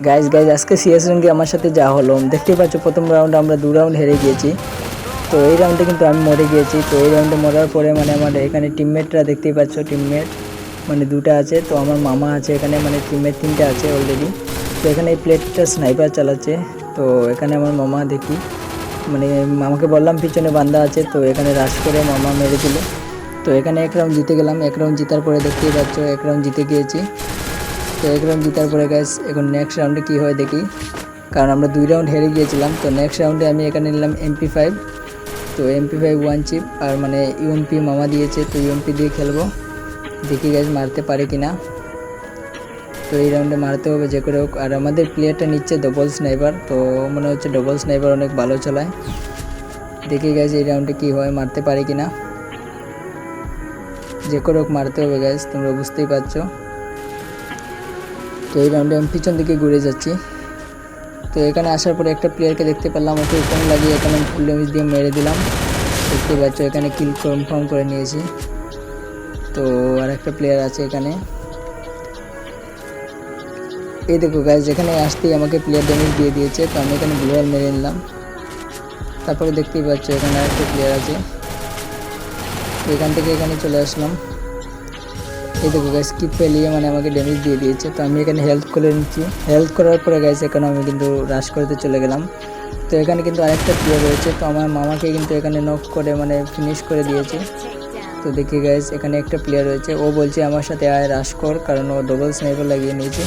Guys guys আজকে CS র্যাঙ্কে আমার সাথে যা হলো। দেখতেই পাচ্ছ, প্রথম রাউন্ডে আমরা দু রাউন্ড হেরে গিয়েছি। তো এই রাউন্ডে কিন্তু আমি মরে গিয়েছি। তো এই রাউন্ডে মরার পরে মানে আমার এখানে টিমমেটরা দেখতেই পাচ্ছ টিমমেট মানে দুটো আছে। তো আমার মামা আছে এখানে মানে টিমমেট তিনটে আছে অলরেডি তো এখানে এই প্লেটটা স্নাইপার চালাচ্ছে। তো এখানে আমার মামা দেখি মানে মামাকে বললাম, পিছনে বান্দা আছে। তো এখানে রাশ করে মামা মেরে দিল। তো এখানে এক রাউন্ড জিতে গেলাম। এক রাউন্ড জিতার পরে দেখতেই পাচ্ছ, এক রাউন্ড জিতে গিয়েছি। তো এক রাউন্ড জিতার পরে গ্যাস এখন নেক্সট রাউন্ডে কী হয় দেখি। কারণ আমরা দুই রাউন্ড হেরে গিয়েছিলাম, তো নেক্সট রাউন্ডে আমি এখানে নিলাম এমপি ফাইভ তো এমপি ফাইভ ওয়ান চিপ আর মানে ইউএমপি মামা দিয়েছে, তো ইউএমপি দিয়ে খেলব। দেখি গ্যাস মারতে পারে কি না তো এই রাউন্ডে মারতে হবে, যে করে হোক। আর আমাদের প্লেয়ারটা নিচ্ছে ডবল স্নাইপার তো মনে হচ্ছে ডবল স্নাইপার অনেক ভালো চালায়। দেখি গ্যাস এই রাউন্ডে কী হয়, মারতে পারে কি না যে করে হোক, মারতে হবে গ্যাস তোমরা বুঝতেই পারছ। তো এই রাউন্ডে আমি পিছন দিকে ঘুরে যাচ্ছি। তো এখানে আসার পরে একটা প্লেয়ারকে দেখতে পেলাম, ওকে ফোন লাগিয়ে এখানে ফুল ড্যামেজ দিয়ে মেরে দিলাম। দেখতে পাচ্ছ এখানে কিল কনফার্ম করে নিয়েছি। তো আর একটা প্লেয়ার আছে এখানে। এই দেখো গাছ যেখানে আসতেই আমাকে প্লেয়ার ড্যামেজ দিয়ে দিয়েছে, তো আমি এখানে গ্লোয়াল মেরে নিলাম। তারপরে দেখতেই পাচ্ছ এখানে একটা প্লেয়ার আছে। এখান থেকে এখানে চলে আসলাম। এই দেখো গাছ স্কিপ পেলিয়ে মানে আমাকে ড্যামেজ দিয়ে দিয়েছে। তো আমি এখানে হেল্প করে নিচ্ছি। হেল্প করার পরে গাইছে এখানে আমি কিন্তু রাশ করতে চলে গেলাম। তো এখানে কিন্তু আরেকটা প্লেয়ার রয়েছে। তো আমার মামাকে কিন্তু এখানে নক করে মানে ফিনিশ করে দিয়েছে। তো দেখি গাইজ এখানে একটা প্লেয়ার রয়েছে। ও বলছে আমার সাথে আয় রাশ কর, কারণ ও ডবল স্নাইপার লাগিয়ে নিয়েছে।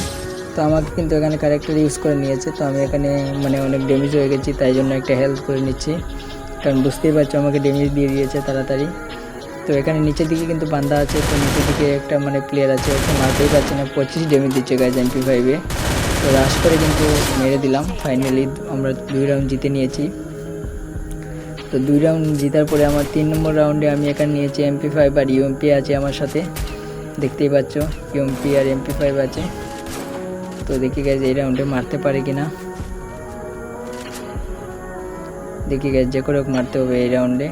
তো আমাকে কিন্তু এখানে ক্যারেক্টার ইউজ করে নিয়েছে। তো আমি এখানে মানে অনেক ড্যামেজ হয়ে গেছি, তাই জন্য একটা হেল্প করে নিচ্ছি। কারণ বুঝতেই পারছ, আমাকে ড্যামেজ দিয়ে দিয়েছে তাড়াতাড়ি। তো এখানে নিচের দিকে কিন্তু বান্দা আছে, তো নিচের দিকে একটা মানে প্লেয়ার আছে ওকে মারতেই পারছে না। পঁচিশ ড্যামেজ দিচ্ছে গাইজ এমপি ফাইভে তো রাশ করে কিন্তু মেরে দিলাম। ফাইনালি আমরা দুই রাউন্ড জিতে নিয়েছি। তো দুই রাউন্ড জিতার পরে আমার তিন নম্বর রাউন্ডে আমি এখানে নিয়েছি এমপি ফাইভ আর ইউএমপি আছে আমার সাথে। দেখতেই পাচ্ছ ইউএমপি আর এমপি ফাইভ আছে। তো দেখি গেছে এই রাউন্ডে মারতে পারে কি না দেখি গেছে যে করে মারতে হবে এই রাউন্ডে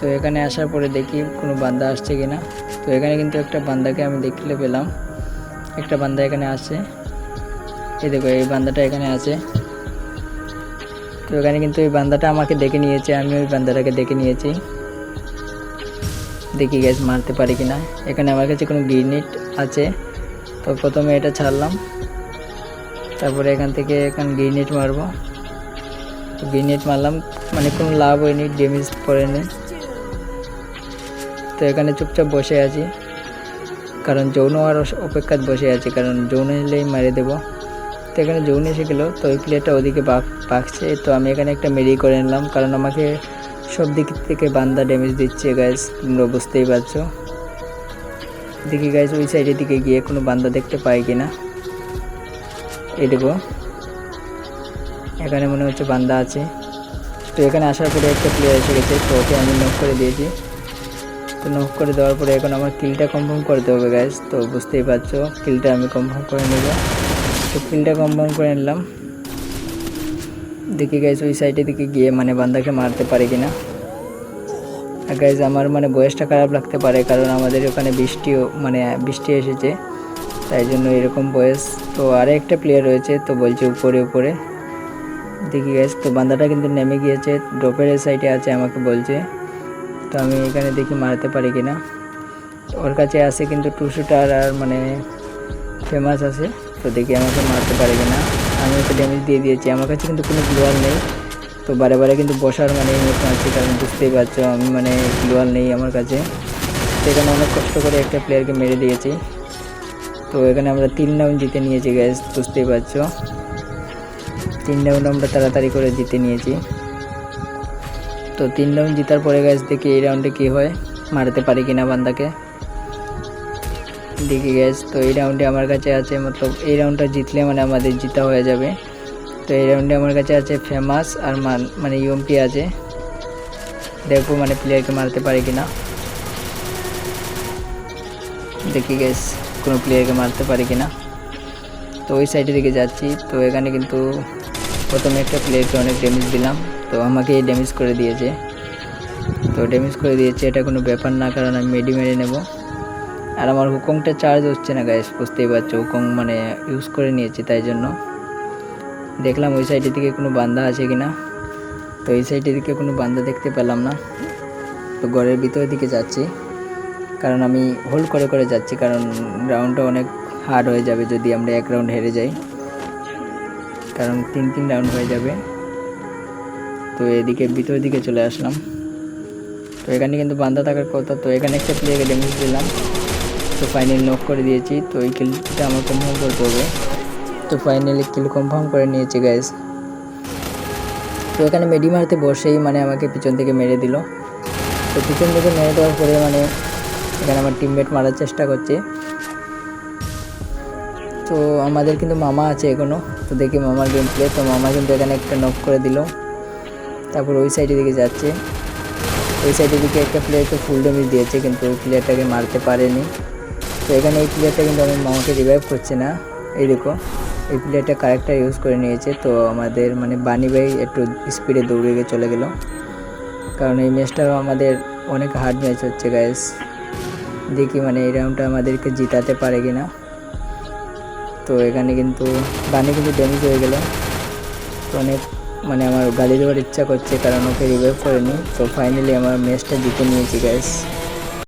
তো এখানে আসার পরে দেখি কোনো বান্দা আসছে কি না তো এখানে কিন্তু একটা বান্দাকে আমি দেখলে পেলাম। একটা বান্দা এখানে আছে। এই দেখো, এই বান্দাটা এখানে আছে। তো এখানে কিন্তু ওই বান্দাটা আমাকে দেখে নিয়েছে, আমি ওই বান্দাটাকে দেখে নিয়েছি। দেখি গ্যাস মারতে পারি কি না এখানে আমার কাছে কোনো গ্রিনেট আছে। তো প্রথমে এটা ছাড়লাম। তারপরে এখান থেকে এখান গ্রিনেট মারবো। গ্রিনেট মারলাম মানে কোনো লাভ হয়নি ড্যামেজ পড়েনি তো এখানে চুপচাপ বসে আছি। কারণ যৌন আর অপেক্ষায় বসে আছি, কারণ যৌন এলেই মেরে দেবো। তো এখানে যৌন এসে গেলো, তো ওই প্লেয়ারটা ওদিকে পাকছে তো আমি এখানে একটা মেরি করে নিলাম, কারণ আমাকে সব দিক থেকে বান্দা ড্যামেজ দিচ্ছে গাইজ তোমরা বুঝতেই পারছ। দেখি গাইজ ওই সাইডের দিকে গিয়ে কোনো বান্দা দেখতে পাই কি না এই দেখো। এখানে মনে হচ্ছে বান্দা আছে। তো এখানে আসার পরে একটা প্লেয়ার এসে গেছে, তো ওকে আমি নক করে দিয়েছি। তো নক করে দেওয়ার পরে এখন আমার কিলটা কনফার্ম করতে হবে গ্যাস তো বুঝতেই পারছ কিলটা আমি কনফার্ম করে নেব। তো কিলটা কনফার্ম করে নিলাম। দেখি গাইজ ওই সাইডের দিকে গিয়ে মানে বান্দাকে মারতে পারে কিনা। আর গাইজ আমার মানে বয়সটা খারাপ লাগতে পারে, কারণ আমাদের ওখানে বৃষ্টিও মানে বৃষ্টি এসেছে। তাই জন্য এরকম বয়স। তো আরে একটা প্লেয়ার রয়েছে, তো বলছে উপরে উপরে। দেখি গাইজ তো বান্দাটা কিন্তু নেমে গিয়েছে ড্রপের সাইডে আছে, আমাকে বলছে। তো আমি এখানে দেখি মারতে পারি কিনা। ওর কাছে আছে কিন্তু টু শুটার আর মানে ফেমাস আছে, তো দেখি আমাকে মারতে পারে কিনা। আমি ওকে ড্যামেজ দিয়ে দিয়েছি। আমার কাছে কিন্তু কোনো গ্লোয়াল নেই, তো বারে বারে কিন্তু বসার মানে ইমোট মারছি কারণ বুঝতেই পারছ আমি মানে গ্লোয়াল নেই আমার কাছে। তো এখানে অনেক কষ্ট করে একটা প্লেয়ারকে মেরে দিয়েছি। তো এখানে আমরা তিন রাউন্ড জিতে নিয়েছি গ্যাস বুঝতেই পারছ। তিন রাউন্ড আমরা তাড়াতাড়ি করে জিতে নিয়েছি। তো তিন রাউন্ড জিতার পরে গ্যাস দেখি এই রাউন্ডে কী হয়, মারতে পারি কিনা বান্দাকে। দেখি গ্যাস তো এই রাউন্ডে আমার কাছে আছে মতলব এই রাউন্ডটা জিতলে মানে আমাদের জিতা হয়ে যাবে। তো এই রাউন্ডে আমার কাছে আছে ফেমাস আর মান মানে ইউএমপি আছে। দেখব মানে প্লেয়ারকে মারতে পারে কিনা। দেখি গ্যাস কোনো প্লেয়ারকে মারতে পারে কিনা। তো ওই সাইডের দিকে যাচ্ছি, তো এখানে কিন্তু প্রথমে একটা প্লেয়ারকে অনেক ড্যামেজ দিলাম। তো আমাকে ড্যামেজ করে দিয়েছে। তো ড্যামেজ করে দিয়েছে, এটা কোনো ব্যাপার না, কারণ আমি মেডি মেরে নেব। আর আমার হুকংটা চার্জ হচ্ছে না গাইস বুঝতেই পারছ, হুকং মানে ইউজ করে নিয়েছি তাই জন্য। দেখলাম ওই সাইডের দিকে কোনো বান্দা আছে কি না তো এই সাইডের দিকে কোনো বান্দা দেখতে পেলাম না। তো ঘরের ভিতরের দিকে যাচ্ছি। কারণ আমি হোল্ড করে করে যাচ্ছি, কারণ রাউন্ডটা অনেক হার্ড হয়ে যাবে যদি আমরা এক রাউন্ড হেরে যাই। কারণ তিন তিন রাউন্ড হয়ে যাবে। তো এদিকে ভিতরের দিকে চলে আসলাম। তো এখানে কিন্তু বান্ধা থাকার কথা, তো এখানে একটা প্লেয়ারকে ড্যামেজ দিলাম। তো ফাইনালি নক করে দিয়েছি। তো এই কিলটা আমার কনফার্ম করতে হবে তো ফাইনালি কিল কনফার্ম করে নিয়েছি গ্যাস তো এখানে মেডি মারতে বসেই মানে আমাকে পিছন থেকে মেরে দিল। তো পিছন থেকে মেরে দেওয়ার পরে মানে এখানে আমার টিমমেট মারার চেষ্টা করছে। তো আমাদের কিন্তু মামা আছে এখনও তো দেখি মামার গেম প্লে তো মামা কিন্তু এখানে একটা নক করে দিল। তারপর ওই সাইডের দিকে যাচ্ছে। ওই সাইডের দিকে একটা প্লেয়ারকে ফুল ড্যামেজ দিয়েছে, কিন্তু ওই প্লেয়ারটাকে মারতে পারেনি। তো এখানে এই প্লেয়ারটা কিন্তু আমি মামাকে রিভাইভ করছে না। এই দেখো, এই প্লেয়ারটা কারেক্টার ইউজ করে নিয়েছে, তো আমাদের মানে বানি একটু স্পিডে দৌড়ে গিয়ে চলে গেল। কারণ এই ম্যাচটা আমাদের অনেক হার্ড ম্যাচ হচ্ছে গাইস দেখি মানে এই রাউন্ডটা আমাদেরকে জিতাতে পারে কি না তো এখানে কিন্তু গানে কিন্তু ড্যামেজ হয়ে গেল। তো অনেক মানে আমার গালি দেওয়ার ইচ্ছা করছে, কারণ ওকে রিভাইভ করেনি। তো ফাইনালি আমার ম্যাচটা জিতে নিয়েছি গাইস